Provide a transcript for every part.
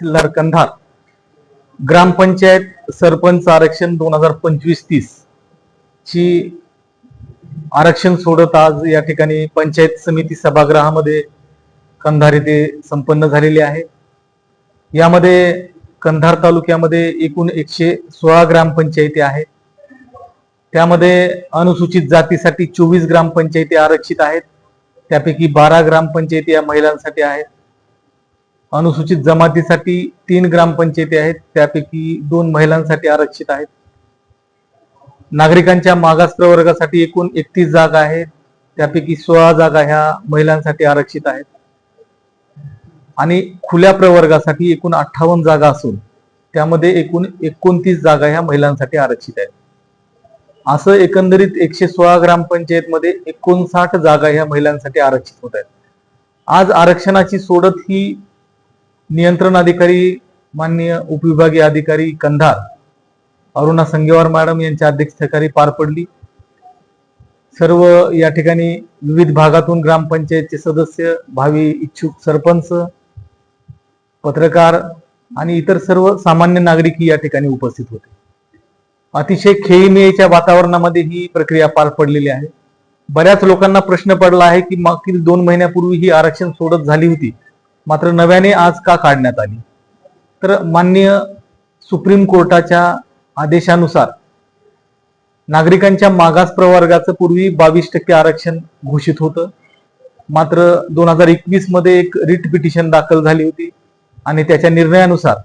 तहसीलदार कंधार ग्रामपंचायत सरपंच आरक्षण दोन हजार पंचवीस तीस ची आरक्षण सोडत आज या ठिकाणी पंचायत समिती सभागृहामध्ये कंधार येथे संपन्न झालेले आहे. यामध्ये कंधार तालुक्यामध्ये एकूण एकशे सोळा ग्रामपंचायती आहेत. त्यामध्ये अनुसूचित जातीसाठी चोवीस ग्रामपंचायती आरक्षित आहेत. त्यापैकी बारा ग्रामपंचायती या महिलांसाठी आहेत. अनुसूचित जमातीसाठी तीन ग्रामपंचायती आहेत त्यापैकी दोन महिलांसाठी आरक्षित आहेत. नागरिकांच्या मागास प्रवर्गासाठी एकूण एकतीस जागा आहेत त्यापैकी सोळा जागा ह्या महिलांसाठी आरक्षित आहेत. आणि खुल्या प्रवर्गासाठी एकूण अठ्ठावन्न जागा असून त्यामध्ये एकूण एकोणतीस जागा ह्या महिलांसाठी आरक्षित आहेत. असं एकंदरीत एकशे सोळा ग्रामपंचायतमध्ये एकोणसाठ जागा ह्या महिलांसाठी आरक्षित होत आहेत. आज आरक्षणाची सोडत ही नियंत्रण अधिकारी माननीय उपविभागीय अधिकारी कंधार अरुणा संगेवार मॅडम यांच्या अध्यक्षतेखाली पार पडली. सर्व या ठिकाणी विविध भागातून ग्रामपंचायतचे सदस्य भावी इच्छुक सरपंच पत्रकार आणि इतर सर्व सामान्य नागरिकही या ठिकाणी उपस्थित होते. अतिशय खेळीमेळीच्या वातावरणामध्ये ही प्रक्रिया पार पडलेली आहे. बऱ्याच लोकांना प्रश्न पडला आहे की मागील दोन महिन्यापूर्वी ही आरक्षण सोडत झाली होती. मात्र नव्याने आज का काढण्यात आली? तर माननीय सुप्रीम कोर्टाच्या आदेशानुसार नागरिकांच्या मागास प्रवर्गाचं पूर्वी बावीस टक्के आरक्षण घोषित होतं. मात्र दोन हजार एकवीसमध्ये एक रिट पिटिशन दाखल झाली होती आणि त्याच्या निर्णयानुसार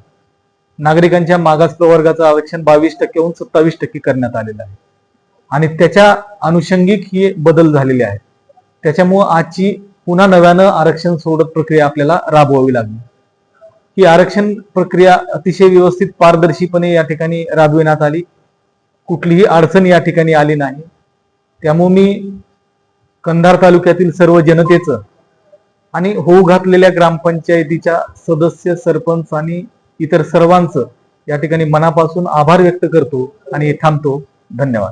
नागरिकांच्या मागास प्रवर्गाचं आरक्षण बावीस टक्केहून सत्तावीस टक्के करण्यात आलेलं आहे. आणि त्याच्या अनुषंगिक ही बदल झालेले आहेत. त्याच्यामुळं आजची पुन्हा नव्यानं आरक्षण सोडत प्रक्रिया आपल्याला राबवावी लागली. ही आरक्षण प्रक्रिया अतिशय व्यवस्थित पारदर्शीपणे या ठिकाणी राबविण्यात आली. कुठलीही अडचण या ठिकाणी आली नाही. त्यामुळे मी कंधार तालुक्यातील सर्व जनतेचं आणि होऊ घातलेल्या ग्रामपंचायतीच्या सदस्य सरपंच आणि इतर सर्वांचं या ठिकाणी मनापासून आभार व्यक्त करतो आणि थांबतो. धन्यवाद.